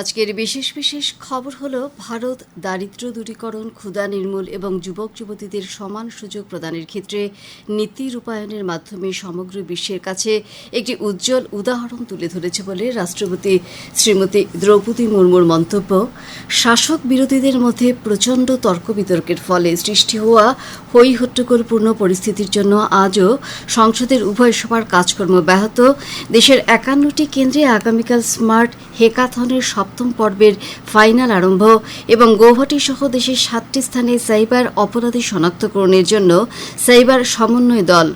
আজকের বিশেষ বিশেষ খবর হলো, ভারত দারিদ্র দূরীকরণ ক্ষুদা নির্মূল এবং যুবক যুবতীদের সমান সুযোগ প্রদানের ক্ষেত্রে নীতি রূপায়ণের মাধ্যমে সমগ্র বিশ্বের কাছে একটি উজ্জ্বল উদাহরণ তুলে ধরেছে বলে রাষ্ট্রপতি শ্রীমতী দ্রৌপদী মুর্মুর মন্তব্য। শাসক বিরোধীদের মধ্যে প্রচণ্ড তর্ক বিতর্কের ফলে সৃষ্টি হওয়া হই হট্টগোলপূর্ণ পরিস্থিতির জন্য আজও সংসদের উভয় সভার কাজকর্ম ব্যাহত। দেশের একান্নটি কেন্দ্রে আগামীকাল স্মার্ট হেকাথনের সপ্তম পর্বের ফাইনাল আরম্ভ এবং গৌহাটি সহ দেশের সাতটি স্থানে সাইবার অপরাধী শনাক্তকরণের জন্য সাইবার সমন্বয় দল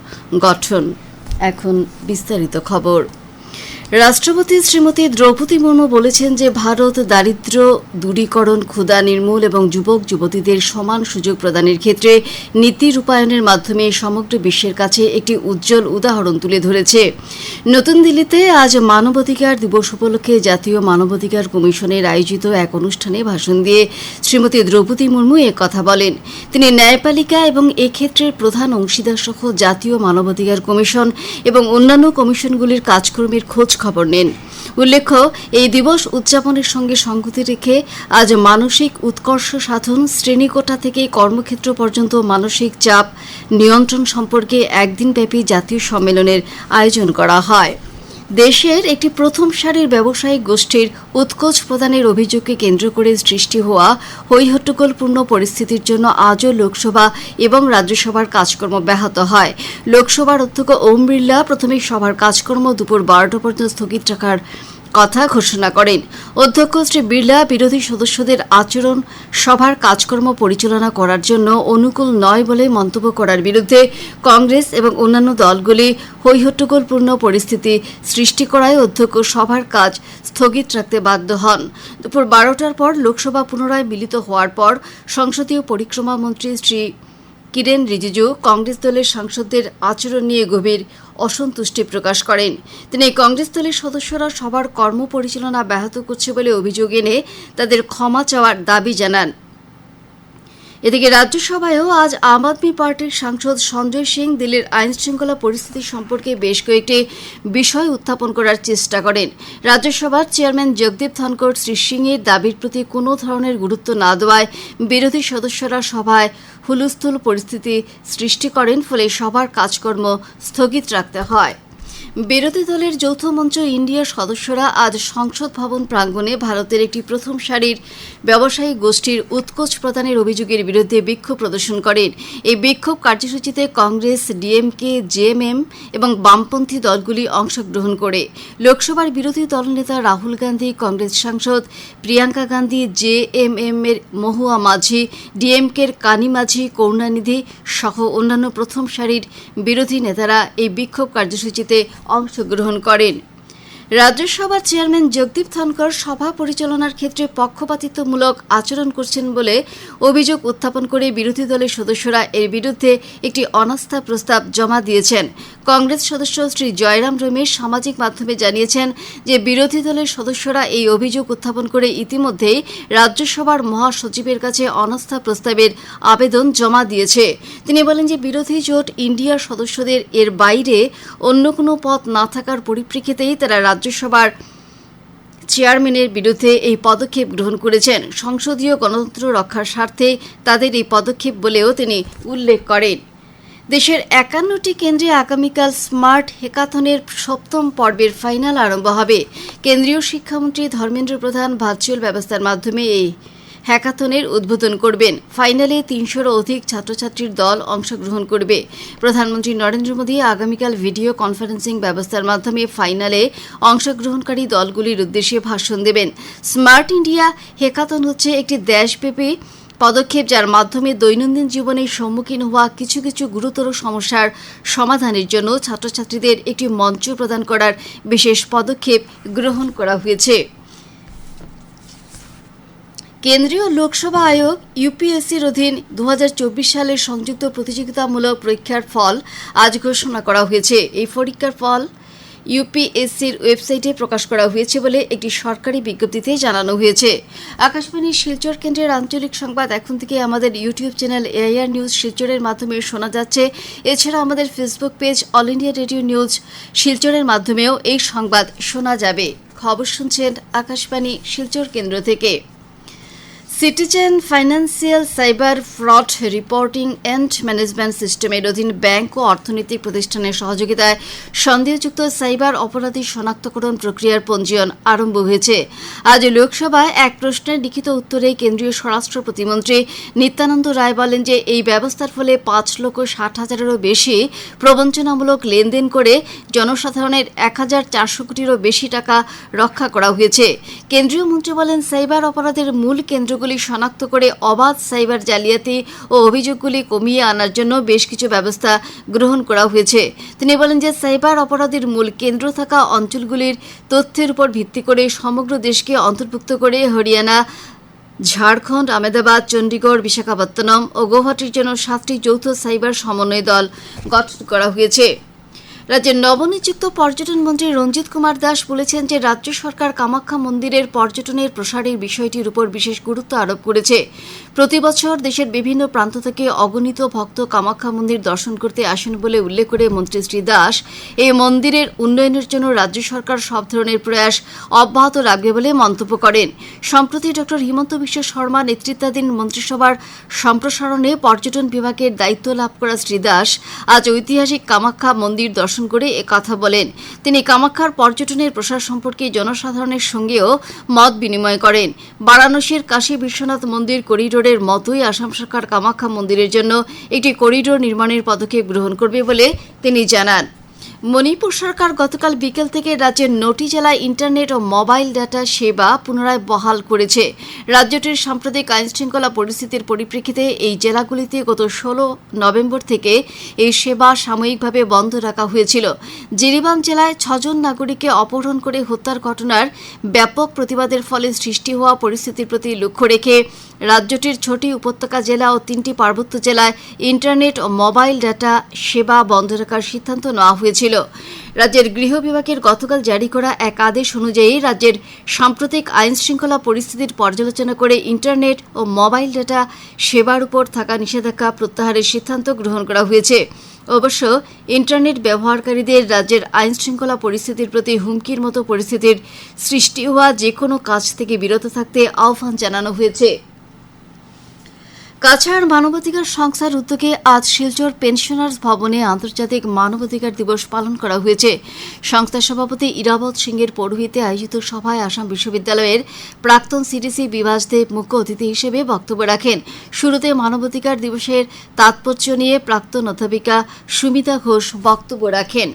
গঠন। এখন বিস্তারিত খবর। রাষ্ট্রপতি শ্রীমতী দ্রৌপদী মুর্মু বলেছেন যে ভারত দারিদ্র, দূরীকরণ ক্ষুদা নির্মূল এবং যুবক, যুবতীদের সমান সুযোগ প্রদানের ক্ষেত্রে নীতি রূপায়ণের মাধ্যমে সমগ্র বিশ্বের কাছে একটি উজ্জ্বল উদাহরণ তুলে ধরেছে। নতুন দিল্লিতে আজ মানবাধিকার দিবস উপলক্ষে জাতীয় মানবাধিকার কমিশনের আয়োজিত এক অনুষ্ঠানে ভাষণ দিয়ে শ্রীমতী দ্রৌপদী মুর্মু কথা বলেন। তিনি ন্যায়পালিকা এবং এক্ষেত্রের প্রধান অংশীদার সহ জাতীয় মানবাধিকার কমিশন এবং অন্যান্য কমিশনগুলির কাজকর্মের খোঁজ খবর নেন। উল্লেখ্য, এই দিবস উদযাপনের সঙ্গে সংগতি রেখে আজ মানসিক উৎকর্ষ সাধন শ্রেণীকোটা থেকে কর্মক্ষেত্র পর্যন্ত মানসিক চাপ নিয়ন্ত্রণ সম্পর্কে একদিনব্যাপী জাতীয় সম্মেলনের আয়োজন করা হয়। দেশের একটি প্রথম সারির ব্যবসায়িক গোষ্ঠীর উৎকোচ প্রদানের অভিযোগকে কেন্দ্র করে সৃষ্টি হওয়া হৈহট্টগোলপূর্ণ পরিস্থিতির জন্য আজও লোকসভা এবং রাজ্যসভার কাজকর্ম ব্যাহত হয়। লোকসভার অধ্যক্ষ ওম বিড়লা প্রথমে সভার কাজকর্ম দুপুর বারোটা পর্যন্ত স্থগিত রাখার কথা ঘোষণা করেন। অধ্যক্ষ শ্রী বিড়লা বিরোধী সদস্যদের আচরণ, সভার কাজকর্ম পরিচালনা করার জন্য অনুকূল নয় বলে মন্তব্য করার বিরুদ্ধে কংগ্রেস এবং অন্যান্য দলগুলি হৈহট্টগোলপূর্ণ পরিস্থিতি সৃষ্টি করায় অধ্যক্ষ সভার কাজ স্থগিত রাখতে বাধ্য হন। দুপুর বারোটার পর লোকসভা পুনরায় মিলিত হওয়ার পর সংসদীয় পরিক্রমা মন্ত্রী শ্রী কিরেন রিজিজু কংগ্রেস দলের সাংসদদের আচরণ নিয়ে গভীর অসন্তুষ্টি প্রকাশ করেন। তিনি কংগ্রেস দলের সদস্যরা সবার কর্মপরিচালনা ব্যাহত করছে বলে অভিযোগ এনে তাদের ক্ষমা চাওয়ার দাবি জানান। এদিকে রাজ্যসভায়ও আজ আম আদমি পার্টির সাংসদ সঞ্জয় সিং দিল্লির আইন শৃঙ্খলা পরিস্থিতি সম্পর্কে বেশ কয়েকটি বিষয় উত্থাপন করার চেষ্টা করেন। রাজ্যসভার চেয়ারম্যান জগদীপ ধনকর শ্রী সিংয়ের দাবির প্রতি কোনো ধরনের গুরুত্ব না দেওয়ায় বিরোধী সদস্যরা সভায় হুলস্থুল পরিস্থিতি সৃষ্টি করেন, ফলে সবার কাজকর্ম স্থগিত রাখতে হয়। বিরোধী দলের যৌথ মঞ্চ ইন্ডিয়ার সদস্যরা আজ সংসদ ভবন প্রাঙ্গণে ভারতের একটি প্রথম সারির ব্যবসায়ী গোষ্ঠীর উৎকোচ প্রদানের অভিযোগের বিরুদ্ধে বিক্ষোভ প্রদর্শন করেন। এই বিক্ষোভ কার্যসূচিতে কংগ্রেস, ডিএমকে, জেএমএম এবং বামপন্থী দলগুলি অংশগ্রহণ করে। লোকসভার বিরোধী দলনেতা রাহুল গান্ধী, কংগ্রেস সাংসদ প্রিয়াঙ্কা গান্ধী জেএমএম এর মহুয়া মাঝি, ডিএমকের কানি মাঝি, করুণানিধি সহ অন্যান্য প্রথম সারির বিরোধী নেতারা এই বিক্ষোভ কার্যসূচিতে অংশগ্রহণ করেন। রাজ্যসভার চেয়ারম্যান জগদীপ ধনকর সভা পরিচালনার ক্ষেত্রে পক্ষপাতিত্বমূলক আচরণ করছেন বলে অভিযোগ উত্থাপন করে বিরোধী দলের সদস্যরা এর বিরুদ্ধে একটি অনাস্থা প্রস্তাব জমা দিয়েছেন। কংগ্রেস সদস্য শ্রী জয়রাম রমেশ সামাজিক মাধ্যমে জানিয়েছেন যে, বিরোধী দলের সদস্যরা এই অভিযোগ উত্থাপন করে ইতিমধ্যেই রাজ্যসভার মহাসচিবের কাছে অনাস্থা প্রস্তাবের আবেদন জমা দিয়েছে। তিনি বলেন যে, বিরোধী জোট ইন্ডিয়ার সদস্যদের এর বাইরে অন্য কোনো পথ না থাকার পরিপ্রেক্ষিতেই তারা রাজ্যসভার চেয়ারম্যানের বিরুদ্ধে এই পদক্ষেপ গ্রহণ করেছেন। সংসদীয় গণতন্ত্র রক্ষার স্বার্থে তাদের এই পদক্ষেপ বলেও তিনি উল্লেখ করেন। দেশের একান্নটি কেন্দ্রে আগামীকাল স্মার্ট হেকাথনের সপ্তম পর্বের ফাইনাল আরম্ভ হবে। কেন্দ্রীয় শিক্ষামন্ত্রী ধর্মেন্দ্র প্রধান ভার্চুয়াল ব্যবস্থার মাধ্যমে এই হ্যাকাথনের উদ্বোধন করবেন। ফাইনালে তিনশোরও অধিক ছাত্রছাত্রীর দল অংশগ্রহণ করবে। প্রধানমন্ত্রী নরেন্দ্র মোদী আগামীকাল ভিডিও কনফারেন্সিং ব্যবস্থার মাধ্যমে ফাইনালে অংশগ্রহণকারী দলগুলির উদ্দেশ্যে ভাষণ দেবেন। স্মার্ট ইন্ডিয়া হ্যাকাথন হচ্ছে একটি দেশব্যাপী পদক্ষেপ যার মাধ্যমে দৈনন্দিন জীবনে সম্মুখীন হওয়া কিছু কিছু গুরুতর সমস্যার সমাধানের জন্য ছাত্রছাত্রীদের একটি মঞ্চ প্রদান করার বিশেষ পদক্ষেপ গ্রহণ করা হয়েছে। কেন্দ্রীয় লোকসভা আয়োগ, ইউপিএসসির অধীন দু হাজার চব্বিশ সালের সংযুক্ত প্রতিযোগিতামূলক পরীক্ষার ফল আজ ঘোষণা করা হয়েছে। এই পরীক্ষার ফল ইউপিএসসির ওয়েবসাইটে প্রকাশ করা হয়েছে বলে একটি সরকারি বিজ্ঞপ্তিতে জানানো হয়েছে। আকাশবাণী শিলচর কেন্দ্রের আঞ্চলিক সংবাদ এখন থেকে আমাদের ইউটিউব চ্যানেল এআইআর নিউজ শিলচরের মাধ্যমে শোনা যাচ্ছে। এছাড়া আমাদের Facebook page all India radio news শিলচরের মাধ্যমেও এই সংবাদ শোনা যাবে। খবর শুনছেন আকাশবাণী শিলচর কেন্দ্র থেকে। Citizen financial cyber fraud reporting and management সিস্টেমের অধীন ব্যাংক ও অর্থনৈতিক প্রতিষ্ঠানের সহযোগিতায় সন্দেহযুক্ত সাইবার অপরাধী শনাক্তকরণ প্রক্রিয়ার পঞ্জীয়ন আরম্ভ হয়েছে। আজ লোকসভায় এক প্রশ্নের লিখিত উত্তরে কেন্দ্রীয় স্বরাষ্ট্র প্রতিমন্ত্রী নিত্যানন্দ রায় বলেন যে, এই ব্যবস্থার ফলে পাঁচ লক্ষ ষাট হাজারেরও বেশি প্রবঞ্চনামূলক লেনদেন করে জনসাধারণের এক হাজার চারশো কোটিরও বেশি টাকা রক্ষা করা হয়েছে। কেন্দ্রীয় মন্ত্রী বলেন, সাইবার অপরাধের মূল কেন্দ্রগুলি শনাক্ত করে অবাধ সাইবার জালিয়াতি ও অভিযোগগুলি কমিয়ে আনার জন্য বেশ কিছু ব্যবস্থা গ্রহণ করা হয়েছে। তিনি বলেন যে সাইবার অপরাধের মূল কেন্দ্র থাকা অঞ্চলগুলির তথ্যের উপর ভিত্তি করে সমগ্র দেশকে অন্তর্ভুক্ত করে হরিয়ানা, ঝাড়খণ্ড আমেদাবাদ চণ্ডীগড়, বিশাখাপত্তনম ও গৌহাটির জন্য সাতটি যৌথ সাইবার সমন্বয় দল গঠন করা হয়েছে। রাজ্যের নবনিযুক্ত পর্যটন মন্ত্রী রঞ্জিত কুমার দাস বলেছেন যে রাজ্য সরকার কামাখ্যা মন্দিরের পর্যটনের প্রসারের বিষয়টির উপর বিশেষ গুরুত্ব আরোপ করেছে। প্রতি বছর দেশের বিভিন্ন প্রান্ত থেকে অগণিত ভক্ত কামাখ্যা মন্দির দর্শন করতে আসেন বলে উল্লেখ করে মন্ত্রী শ্রী দাস। এই মন্দিরের উন্নয়নের জন্য রাজ্য সরকার সব ধরনের প্রয়াস অব্যাহত রাখবে বলে মন্তব্য করেন। সম্প্রতি ডক্টর হিমন্ত বিশ্ব শর্মা নেতৃত্বাধীন মন্ত্রিসভার সম্প্রসারণে পর্যটন বিভাগের দায়িত্ব লাভ করা শ্রী দাস। আজ ঐতিহাসিক কামাখ্যা মন্দির দর্শন করে এ কথা বলেন। তিনি কামাখ্যার পর্যটনের প্রসার সম্পর্কে জনসাধারণের সঙ্গেও মত বিনিময় করেন। বারাণসীর কাশী বিশ্বনাথ মন্দির করিডোরের মতোই আসাম সরকার কামাখ্যা মন্দিরের জন্য একটি করিডোর নির্মাণের পদক্ষেপ গ্রহণ করবে বলে তিনি জানান। মণিপুর সরকার গতকাল বিকেল থেকে রাজ্যের নটি জেলায় ইন্টারনেট ও মোবাইল ডাটা সেবা পুনরায় বহাল করেছে। রাজ্যটির সাম্প্রতিক আইনশৃঙ্খলা পরিস্থিতির পরিপ্রেক্ষিতে এই জেলাগুলিতে গত ষোলো নভেম্বর থেকে এই সেবা সাময়িকভাবে বন্ধ রাখা হয়েছিল। জিরিবাম জেলায় ছজন নাগরিককে অপহরণ করে হত্যার ঘটনার ব্যাপক প্রতিবাদের ফলে সৃষ্টি হওয়া পরিস্থিতির প্রতি লক্ষ্য রেখে রাজ্যটির ছটি উপত্যকা জেলা ও তিনটি পার্বত্য জেলায় ইন্টারনেট ও মোবাইল ডাটা সেবা বন্ধ রাখার সিদ্ধান্ত নেওয়া হয়েছিল। রাজ্যের গৃহ বিভাগের গতকাল জারি করা এক আদেশ অনুযায়ী রাজ্যের সাম্প্রতিক আইন শৃঙ্খলা পরিস্থিতির পর্যালোচনা করে ইন্টারনেট ও মোবাইল ডেটা সেবার উপর থাকা নিষেধাজ্ঞা প্রত্যাহারের সিদ্ধান্ত গ্রহণ করা হয়েছে। অবশ্য ইন্টারনেট ব্যবহারকারীদের রাজ্যের আইন শৃঙ্খলা পরিস্থিতির প্রতি হুমকির মতো পরিস্থিতির সৃষ্টি হওয়া যে কোনো কাজ থেকে বিরত থাকতে আহ্বান জানানো হয়েছে। কাছাড় মানবাধিকার সংস্থার উদ্যোগে আজ শিলচর পেনশনার্স ভবনে আন্তর্জাতিক মানবাধিকার দিবস পালন করা হয়েছে। সংস্থার সভাপতি ইরাবত সিংয়ের পৌরোহিতে আয়োজিত সভায় আসাম বিশ্ববিদ্যালয়ের প্রাক্তন সিডিসি বিভাস দেব মুখ্য অতিথি হিসেবে বক্তব্য রাখেন। শুরুতে মানবাধিকার দিবসের তাৎপর্য নিয়ে প্রাক্তন অধ্যাপিকা সুমিতা ঘোষ বক্তব্য রাখেন।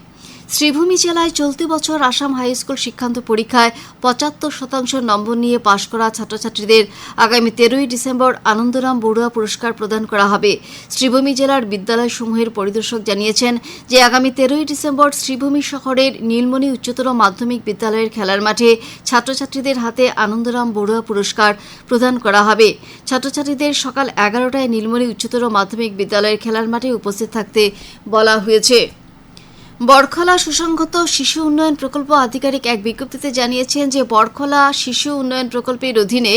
শ্রীভূমি জেলায় চলতি বছর আসাম হাই স্কুল শিক্ষান্ত পরীক্ষায় পঁচাত্তর শতাংশ নম্বর নিয়ে পাশ করা ছাত্রছাত্রীদের আগামী তেরোই ডিসেম্বর আনন্দরাম বড়ুয়া পুরস্কার প্রদান করা হবে। শ্রীভূমি জেলার বিদ্যালয়সমূহের পরিদর্শক জানিয়েছেন যে আগামী তেরোই ডিসেম্বর শ্রীভূমি শহরের নীলমণি উচ্চতর মাধ্যমিক বিদ্যালয়ের খেলার মাঠে ছাত্রছাত্রীদের হাতে আনন্দরাম বড়ুয়া পুরস্কার প্রদান করা হবে। ছাত্রছাত্রীদের সকাল এগারোটায় নীলমণি উচ্চতর মাধ্যমিক বিদ্যালয়ের খেলার মাঠে উপস্থিত থাকতে বলা হয়েছে। বরখলা সুসংহত শিশু উন্নয়ন প্রকল্প আধিকারিক এক বিজ্ঞপ্তিতে জানিয়েছেন যে বরখলা শিশু উন্নয়ন প্রকল্পের অধীনে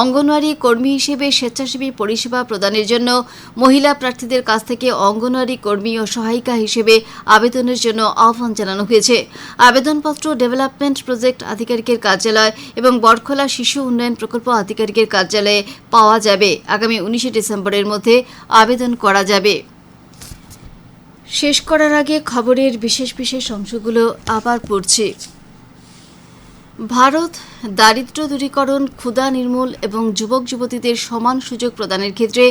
অঙ্গনওয়াড়ি কর্মী হিসেবে স্বেচ্ছাসেবী পরিষেবা প্রদানের জন্য মহিলা প্রার্থীদের কাছ থেকে অঙ্গনওয়াড়ি কর্মী ও সহায়িকা হিসেবে আবেদনের জন্য আহ্বান জানানো হয়েছে। আবেদনপত্র ডেভেলপমেন্ট প্রজেক্ট আধিকারিকের কার্যালয় এবং বরখলা শিশু উন্নয়ন প্রকল্প আধিকারিকের কার্যালয়ে পাওয়া যাবে। আগামী উনিশে ডিসেম্বরের মধ্যে আবেদন করা যাবে। শেষ করার আগে খবরের বিশেষ বিশেষ অংশগুলো আবার পড়ছি। ভারত, দারিদ্র দূরীকরণ ক্ষুধা নির্মূল এবং যুবক যুবতীদের সমান সুযোগ প্রদানের ক্ষেত্রে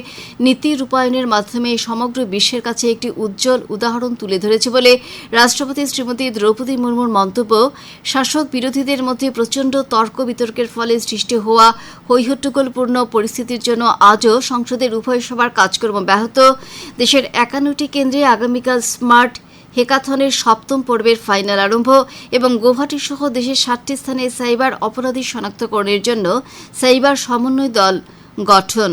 নীতি রূপায়ণের মাধ্যমে সমগ্র বিশ্বের কাছে একটি উজ্জ্বল উদাহরণ তুলে ধরেছে বলে রাষ্ট্রপতি শ্রীমতী দ্রৌপদী মুর্মুর মন্তব্য। শাসক বিরোধীদের মধ্যে প্রচণ্ড তর্ক বিতর্কের ফলে সৃষ্টি হওয়া হৈহট্টগোলপূর্ণ পরিস্থিতির জন্য আজও সংসদের উভয় সভার কাজকর্ম ব্যাহত। দেশের একান্নটি কেন্দ্রে আগামীকাল স্মার্ট হেকাথনের সপ্তম পর্বের ফাইনাল আরম্ভ এবং গৌহাটি সহ দেশের ষাটটি স্থানে সাইবার অপরাধী শনাক্তকরণের জন্য সাইবার সমন্বয় দল গঠন।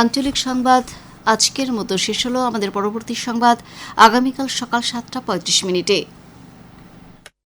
আঞ্চলিক সংবাদ, আজকের মতো শেষ হল আমাদের পরবর্তী সংবাদ। আগামীকাল সকাল সাতটা পঁয়ত্রিশ মিনিটে।